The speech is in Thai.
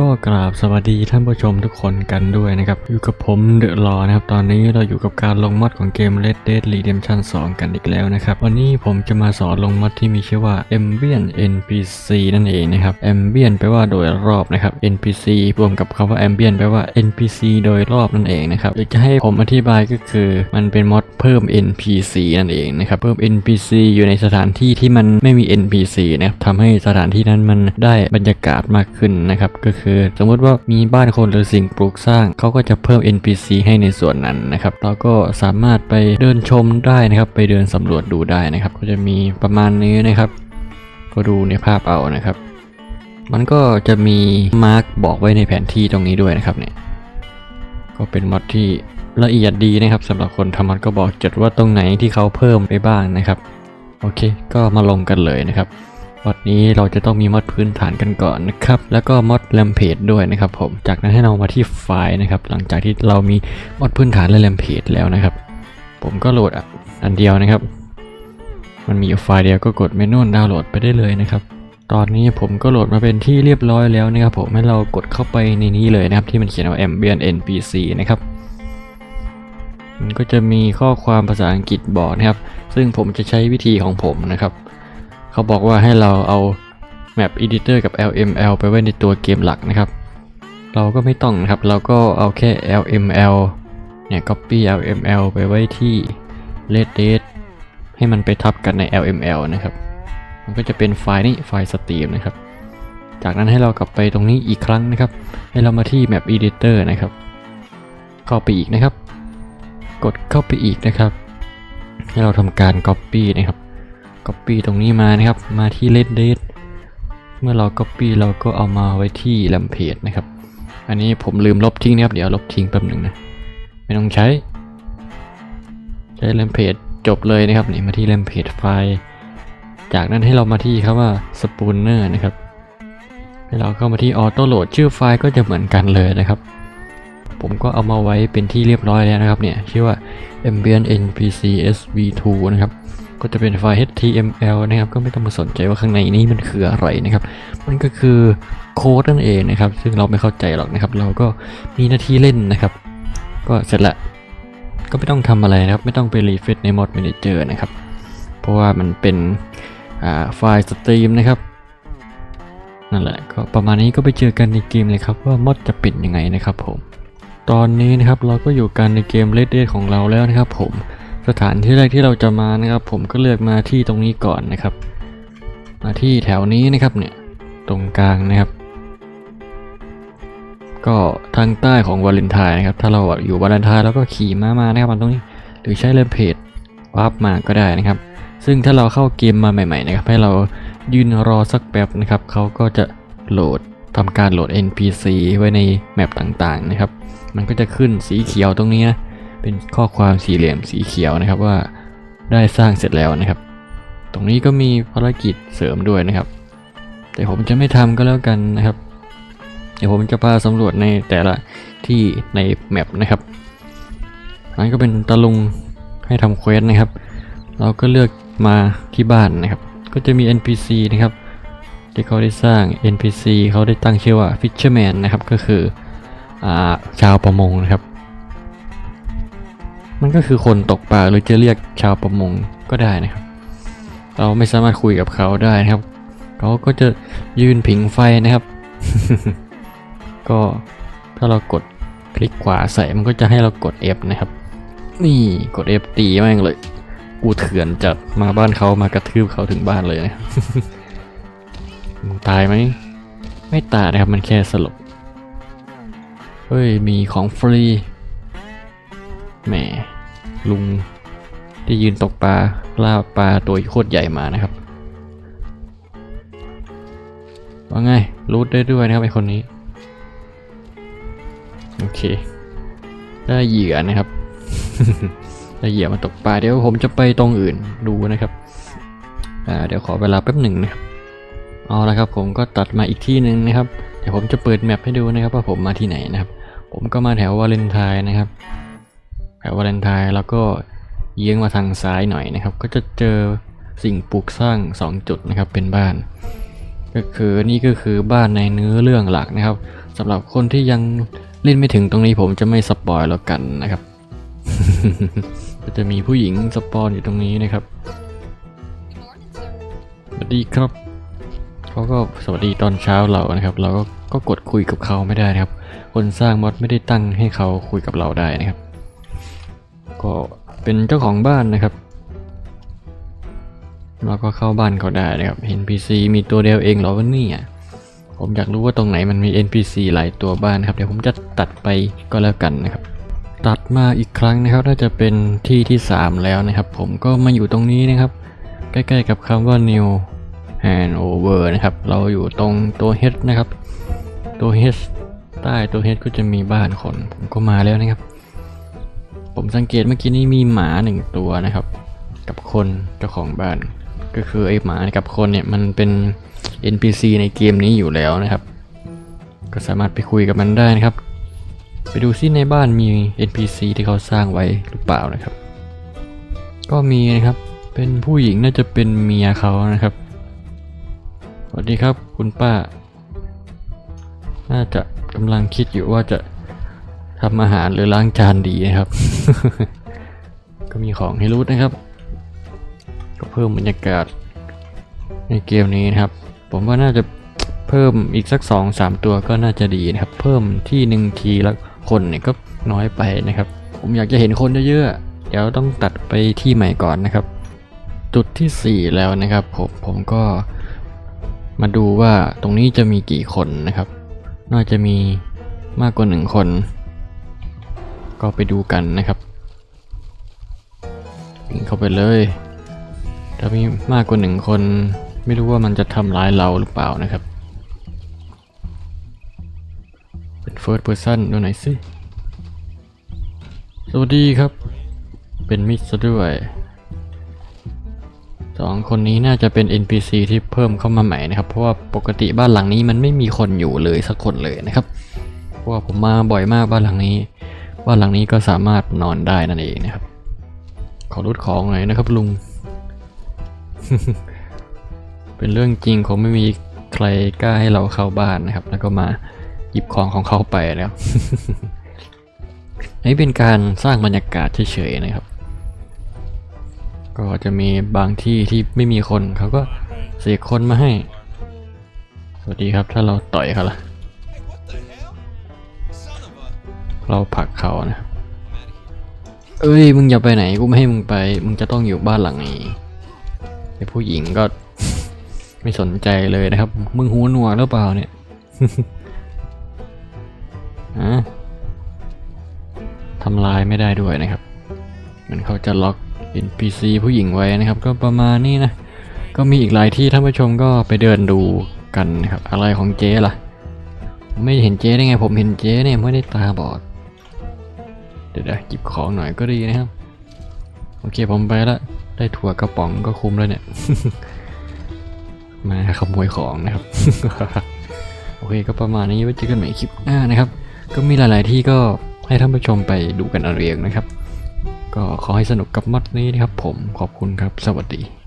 ก็กราบสวัสดีท่านผู้ชมทุกคนกันด้วยนะครับ อยู่กับผมเดอะรอนะครับ ตอนนี้เราอยู่กับการลงมอดของเกม Red Dead Redemption 2 กันอีกแล้วนะครับ วันนี้ผมจะมาสอนลงมอดที่มีชื่อว่า Ambient NPC นั่นเองนะครับ Ambient แปลว่าโดยรอบนะครับ NPC รวมกับคำว่า Ambient แปลว่า NPC โดยรอบนั่นเองนะครับอยากจะให้ผมอธิบายก็คือมันเป็นมอดเพิ่ม NPC นั่นเองนะครับเพิ่ม NPC อยู่ในสถานที่ที่มันไม่มี NPC นะครับทำให้สถานที่นั้นมันได้บรรยากาศมากขึ้นนะครับก็คือสมมุติว่ามีบ้านคนหรือสิ่งปลูกสร้าง เขาก็จะเพิ่ม NPC ให้ในส่วนนั้นนะครับเราก็สามารถไปเดินชมได้นะครับ ไปเดินสำรวจดูได้นะครับ ก็จะมีประมาณนี้นะครับ ก็ดูในภาพเอานะครับ มันก็จะมีมาร์กบอกไว้ในแผนที่ตรงนี้ด้วยนะครับเนี่ยก็เป็นมอดที่ละเอียดดีนะครับสำหรับคนทำมอดก็บอกจดว่าตรงไหนที่เขาเพิ่มไปบ้างนะครับ โอเค ก็มาลงกันเลยนะครับ มอดนี้เราจะต้องมีมอดพื้นฐานกันก่อนนะครับ แล้วก็มอดแรมเพจด้วยนะครับผม จากนั้นให้เรามาที่ไฟล์นะครับ หลังจากที่เรามีมอดพื้นฐานและแรมเพจแล้วนะครับ ผมก็โหลดอะอันเดียวนะครับ มันมีอยู่ไฟล์เดียวก็กดเมนูดาวน์โหลดไปได้เลยนะครับ ตอนนี้ผมก็โหลดมาเป็นที่เรียบร้อยแล้วนะครับ ผมให้เรากดเข้าไปในนี้เลยนะครับ ที่มันเขียนว่า ambient npc นะครับมันก็จะมีข้อความภาษาอังกฤษบอกนะครับ ซึ่งผมจะใช้วิธีของผมนะครับ เขาบอกว่าให้เราเอา map editor กับ lml ไปไว้ในตัวเกมหลักนะครับ เราก็ไม่ต้องนะครับ เราก็เอาแค่ lml เนี่ย copy lml ไปไว้ที่ red dead ให้มันไปทับกันใน lml นะครับ มันก็จะเป็นไฟล์นี้ไฟล์สตรีมนะครับ จากนั้นให้เรากลับไปตรงนี้อีกครั้งนะครับ ให้เรามาที่ map editor นะครับ เข้าไปอีกนะครับ กดเข้าไปอีกนะครับ ให้เราทำการ copy นะครับ copy ตรงนี้มานะครับ มาที่ red d a t เมื่อเรา copy เราก็เอามาไว้ที่ rampage นะครับ อันนี้ผมลืมลบทิ้งนะครับ เดี๋ยวลบทิ้งแป๊บหนึ่งนะ ไม่ต้องใช้ ใช้ rampage จบเลยนะครับนี่มาที่ rampage ไฟล์ จากนั้นให้เรามาที่คำว่า spooner นะครับให้เราเข้ามาที่ auto load ชื่อไฟล์ก็จะเหมือนกันเลยนะครับผมก็เอามาไว้เป็นที่เรียบร้อยแล้วนะครับเนี่ยชื่อว่า ambient npc sv2 นะครับ ก็จะเป็นไฟล์ html นะครับ ก็ไม่ต้องมาสนใจว่าข้างในนี้มันคืออะไรนะครับ มันก็คือโค้ดนั่นเองนะครับ ซึ่งเราไม่เข้าใจหรอกนะครับ เราก็มีหน้าที่เล่นนะครับ ก็เสร็จละ ก็ไม่ต้องทำอะไรนะครับ ไม่ต้องไปรีเฟซใน mod manager นะครับ เพราะว่ามันเป็นไฟล์สตรีมนะครับ นั่นแหละ ก็ประมาณนี้ก็ไปเจอกันในเกมเลยครับว่ามอดจะป็นยังไงนะครับผม ตอนนี้นะครับเราก็อยู่กันในเกม Red Dead ของเราแล้วนะครับผม สถานที่แรกที่เราจะมานะครับ ผมก็เลือกมาที่ตรงนี้ก่อนนะครับ มาที่แถวนี้นะครับเนี่ยตรงกลางนะครับ ก็ทางใต้ของวาเลนไทน์นะครับ ถ้าเราอยู่วาเลนไทน์เราก็ขี่ม้ามานะครับมาตรงนี้หรือใช้เลมเพจวาร์ปมาก็ได้นะครับ ซึ่งถ้าเราเข้าเกมมาใหม่ๆนะครับให้เรายืนรอสักแป๊บนะครับเขาก็จะโหลดทำการโหลด NPC ไว้ในแมปต่างๆนะครับ มันก็จะขึ้นสีเขียวตรงนี้นะ เป็นข้อความสี่เหลี่ยมสีเขียวนะครับว่าได้สร้างเสร็จแล้วนะครับ ตรงนี้ก็มีภารกิจเสริมด้วยนะครับ แต่ผมจะไม่ทำก็แล้วกันนะครับ เดี๋ยวผมจะพาสำรวจในแต่ละที่ในแมปนะครับนั้นก็เป็นตะลุงให้ทำเควสนะครับ เราก็เลือกมาที่บ้านนะครับ ก็จะมี NPC นะครับที่เขาได้สร้าง NPC เขาได้ตั้งชื่อว่า Fisherman นะครับ ก็คืออ่าชาวประมงนะครับ มันก็คือคนตกปลาหรือจะเรียกชาวประมงก็ได้นะครับ เราไม่สามารถคุยกับเขาได้นะครับ เขาก็จะยืนผิงไฟนะครับ ก็ถ้าเรากดคลิกขวาใส่มันก็จะให้เรากด F นะครับ นี่กด F ตีแม่งเลย กูเถื่อนจัดมาบ้านเขามากระทืบเขาถึงบ้านเลยนะมึงตายไหม ไม่ตายนะครับมันแค่สลบ เฮ้ย มีของฟรีแหม ลุงที่ยืนตกปลาล่าปลาตัวโคตรใหญ่มานะครับ ว่าไงรูดได้ด้วยนะครับไอคนนี้ โอเค ได้เหยื่อนะครับ ได้เหยื่อมาตกปลาเดี๋ยวผมจะไปตรงอื่นดูนะครับ อ่าเดี๋ยวขอเวลาแป๊บหนึ่งนะครับ เอาละครับผมก็ตัดมาอีกที่หนึ่งนะครับ เดี๋ยวผมจะเปิดแมปให้ดูนะครับว่าผมมาที่ไหนนะครับ ผมก็มาแถววาเลนไทน์นะครับ ววาเลนไทน์แล้วก็เยื้องมาทางซ้ายหน่อยนะครับ ก็จะเจอสิ่งปลูกสร้าง 2 จุดนะครับเป็นบ้าน ก็คือนี่ก็คือบ้านในเนื้อเรื่องหลักนะครับสำหรับคนที่ยังเล่นไม่ถึงตรงนี้ผมจะไม่สปอยแล้วกันนะครับ ก็จะมีผู้หญิงสปอนอยู่ตรงนี้นะครับสวัสดีครับเขาก็สวัสดีตอนเช้าเรานะครับ เราก็ก็กดคุยกับเขาไม่ได้นะครับ คนสร้างมอดไม่ได้ตั้งให้เขาคุยกับเราได้นะครับ ก็เป็นเจ้าของบ้านนะครับ เราก็เข้าบ้านเขาได้นะครับ NPC มีตัวเดียวเองเหรอวะเนี่ยผมอยากรู้ว่าตรงไหนมันมี NPC หลายตัวบ้านครับ เดี๋ยวผมจะตัดไปก็แล้วกันนะครับ ตัดมาอีกครั้งนะครับ น่าจะเป็นที่ที่ 3 แล้วนะครับ ผมก็มาอยู่ตรงนี้นะครับ ใกล้ๆกับคำว่า new handover นะครับ เราอยู่ตรงตัว h นะครับ ตัว h ใต้ตัว h ก็จะมีบ้านคน ผมก็มาแล้วนะครับ ผมสังเกตเมื่อกี้นี้มีหมาหนึ่งตัวนะครับ กับคนเจ้าของบ้าน ก็คือไอ้หมากับคนเนี่ยมันเป็น NPC ในเกมนี้อยู่แล้วนะครับ ก็สามารถไปคุยกับมันได้นะครับ ไปดูซิในบ้านมี NPC ที่เขาสร้างไว้หรือเปล่านะครับ ก็มีนะครับเป็นผู้หญิงน่าจะเป็นเมียเขานะครับ สวัสดีครับคุณป้า น่าจะกำลังคิดอยู่ว่าจะ ทำอาหารหรือล้างจานดีนะครับ ก็มีของให้รู้นะครับ ก็เพิ่มบรรยากาศในเกมนี้นะครับ ผมว่าน่าจะเพิ่มอีกสัก2อสามตัวก็น่าจะดีนะครับ เพิ่มที่หนึ่งทีละคนเนี่ยก็น้อยไปนะครับ ผมอยากจะเห็นคนเยอะๆ เดี๋ยวต้องตัดไปที่ใหม่ก่อนนะครับ จุดที่ 4 แล้วนะครับผมผมก็มาดูว่าตรงนี้จะมีกี่คนนะครับ น่าจะมีมากกว่าหนึ่งคน ก็ไปดูกันนะครับวิ่งเข้าไปเลย ถ้ามีมากกว่าหนึ่งคน ไม่รู้ว่ามันจะทำร้ายเราหรือเปล่านะครับ เป็น first person ดูหน่อยสิ สวัสดีครับ เป็นมิตรซะด้วยสองคนนี้น่าจะเป็น NPC ที่เพิ่มเข้ามาใหม่นะครับ เพราะว่าปกติบ้านหลังนี้มันไม่มีคนอยู่เลยสักคนเลยนะครับ เพราะว่าผมมาบ่อยมากบ้านหลังนี้ บ้านหลังนี้ก็สามารถนอนได้นั่นเองนะครับ ขอรุดของหน่อยนะครับลุง เป็นเรื่องจริงคงไม่มีใครกล้าให้เราเข้าบ้านนะครับ แล้วก็มาหยิบของของเขาไปแล้วนี่เป็นการสร้างบรรยากาศเฉยๆนะครับ ก็จะมีบางที่ที่ไม่มีคนเขาก็เสกคนมาให้ สวัสดีครับถ้าเราต่อยเขาละ เราผลักเขานะเอ้ยมึงอย่าไปไหนกูไม่ให้มึงไป มึงจะต้องอยู่บ้านหลังนี้ไอ้ผู้หญิงก็ ไม่สนใจเลยนะครับ มึงหูหนวกหรือเปล่าเนี่ยอะทำลายไม่ได้ด้วยนะครับ มันเขาจะล็อก NPC ผู้หญิงไว้นะครับ ก็ประมาณนี้นะ ก็มีอีกหลายที่ท่านผู้ชมก็ไปเดินดูกันนะครับ อะไรของเจ๊ล่ะ ไม่เห็นเจ๊ได้ไงผมเห็นเจ๊เนี่ยไม่ได้ตาบอด เดี๋ยวๆหยิบของหน่อยก็ดีนะครับ โอเคผมไปละได้ถั่วกระป๋องก็คุ้มแล้วเนี่ย มาขโมยของนะครับ โอเคก็ประมาณนี้ไว้เจอกันใหม่คลิปหน้านะครับ ก็มีหลาย ๆ ที่ก็ให้ท่านผู้ชมไปดูกันเอาเองนะครับ ก็ขอให้สนุกกับมัดนี้นะครับผมขอบคุณครับ สวัสดี